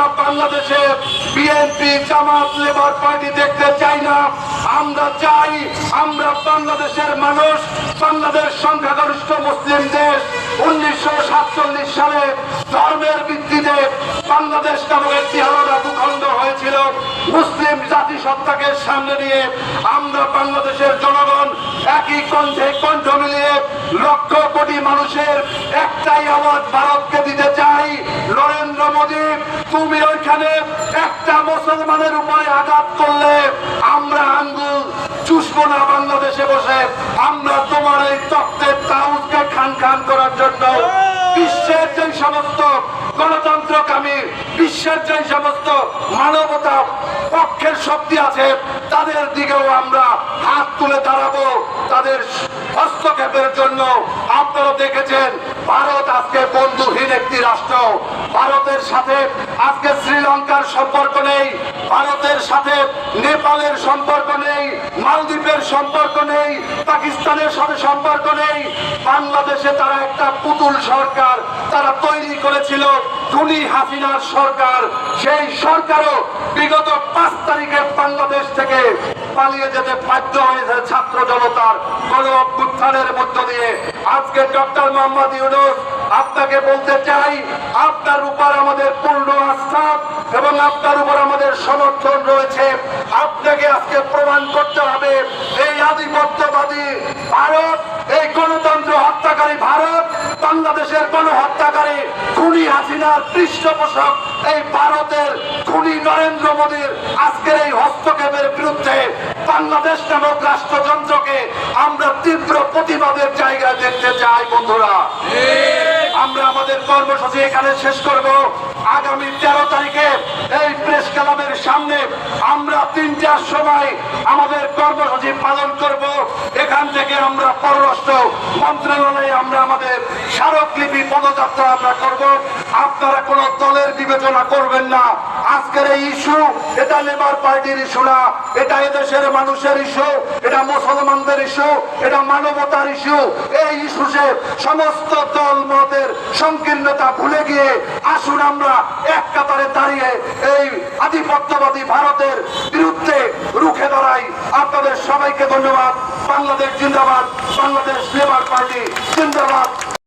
আমরা বাংলাদেশে বিএনপি, জামাত, labour party দেখতে চাই না। আমরা চাই আমরা বাংলাদেশের মানুষ, বাংলাদেশ সংখ্যাগরিষ্ঠ মুসলিম দেশ। উনিশশো সাতচল্লিশ সালে ধর্মের ভিত্তিতে বাংলাদেশ নামক একটি আলাদা ভূখণ্ড হয়েছিল। মুসলিম জাতিসত্তাকে সামনে নিয়ে আমরা বাংলাদেশের জনগণ একই কণ্ঠে কণ্ঠ মিলিয়ে লক্ষ কোটি মানুষের একটাই আওয়াজ ভারতকে দিতে চাই নরেন্দ্র মোদী তুমি ওইখানে একটা মুসলমানের উপরে আঘাত করলে আমরা আঙ্গুল চুষবো না বাংলাদেশে বসে। আমরা তোমার এই তত্ত্বের তাউজকে খান খান করার জন্য বিশ্বের যে সমস্ত গণতন্ত্রকামী, বিশ্বের যে সমস্ত মানবতা পক্ষের শক্তি আছে, তাদের দিকেও আমরা হাত তুলে দাঁড়াবো তাদের হস্তক্ষেপের জন্য। আপনারা দেখেছেন, ভারত আজকে বন্ধুহীন একটি রাষ্ট্র ভারতের সাথে আজকে শ্রীলঙ্কার সম্পর্ক নেই ভারতের সাথে নেপালের সম্পর্ক নেই মালদ্বীপের সম্পর্ক নেই, পাকিস্তানের সাথে সম্পর্ক নেই, বাংলাদেশে তারা একটা পুতুল সরকার, তারা তৈরি করেছিল ধুলি হাসিনার সরকার। সেই সরকারও বিগত পাঁচ তারিখে বাংলাদেশ থেকে পালিয়ে যেতে বাধ্য হয়েছে ছাত্র জনতার গণ অভ্যুত্থানের মধ্য দিয়ে। আজকে ডক্টর মোহাম্মদ ইউনুস আপনাকে বলতে চাই, আপনার উপর আমাদের পূর্ণ আস্থা এবং আপনার উপর আমাদের সমর্থন রয়েছে। আপনাকে আজকে প্রমাণ করতে হবে, এই আধিপত্যবাদী ভারত, এই গণতন্ত্র হত্যাকারী ভারত, বাংলাদেশের গণহত্যাকারী খুনি হাসিনার পৃষ্ঠপোষক এই ভারতের খুনি নরেন্দ্র মোদীর আজকের এই হস্তক্ষেপের বিরুদ্ধে বাংলাদেশ নামক রাষ্ট্রযন্ত্রকে আমরা তীব্র প্রতিবাদের জায়গায় দেখতে চাই, বন্ধুরা। আমরা আমাদের কর্মসূচি এখানে শেষ করব। আগামী তেরো তারিখে এই প্রেস ক্লাবের সামনে আমরা তিনটার সময় আমাদের কর্মসূচি পালন করব। এখান থেকে আমরা পররাষ্ট্র মন্ত্রণালয়ে আমরা আমাদের স্মারকলিপি পদযাত্রা আমরা করব। আপনারা কোন দলের বিবেচনা করবেন না। আজকের এই ইস্যু, এটা লেবার পার্টির ইস্যু না। এটা এদেশের মানুষের ইস্যু, এটা মুসলমানদের ইস্যু, এটা মানবতার ইস্যু। এই ইস্যুতে সমস্ত দল মতের সংকীর্ণতা ভুলে গিয়ে আসুন আমরা এক কাতারে দাঁড়িয়ে এই আধিপত্যবাদী ভারতের বিরুদ্ধে রুখে দাঁড়াই। আপনাদের সবাইকে ধন্যবাদ। বাংলাদেশ জিন্দাবাদ বাংলাদেশ লেবার পার্টি জিন্দাবাদ।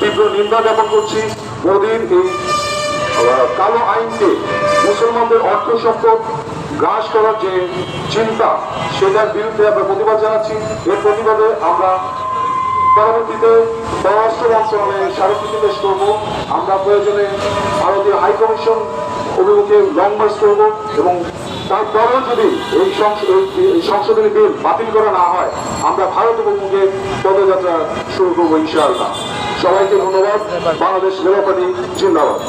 তীব্র নিন্দা জ্ঞাপন করছি। মোদীর এই কালো আইনকে মুসলমানদের অর্থ সম্পদ গ্রাস করার যে চিন্তা, সেটার বিরুদ্ধে আমরা প্রতিবাদ জানাচ্ছি। এর প্রতিবাদে আমরা পরবর্তীতে পররাষ্ট্র মন্ত্রণালয়ে স্মারকলিপি পেশ করব। আমরা প্রয়োজনে ভারতীয় হাইকমিশন অভিমুখে লং মার্চ করব এবং তারপরেও যদি এই সংশোধনী বিল বাতিল করা না হয়, আমরা ভারত অভিমুখে পদযাত্রা শুরু করব ইনশাআল্লাহ। সবাইকে ধন্যবাদ। বাংলাদেশ লেবার জিন্দাবাদ।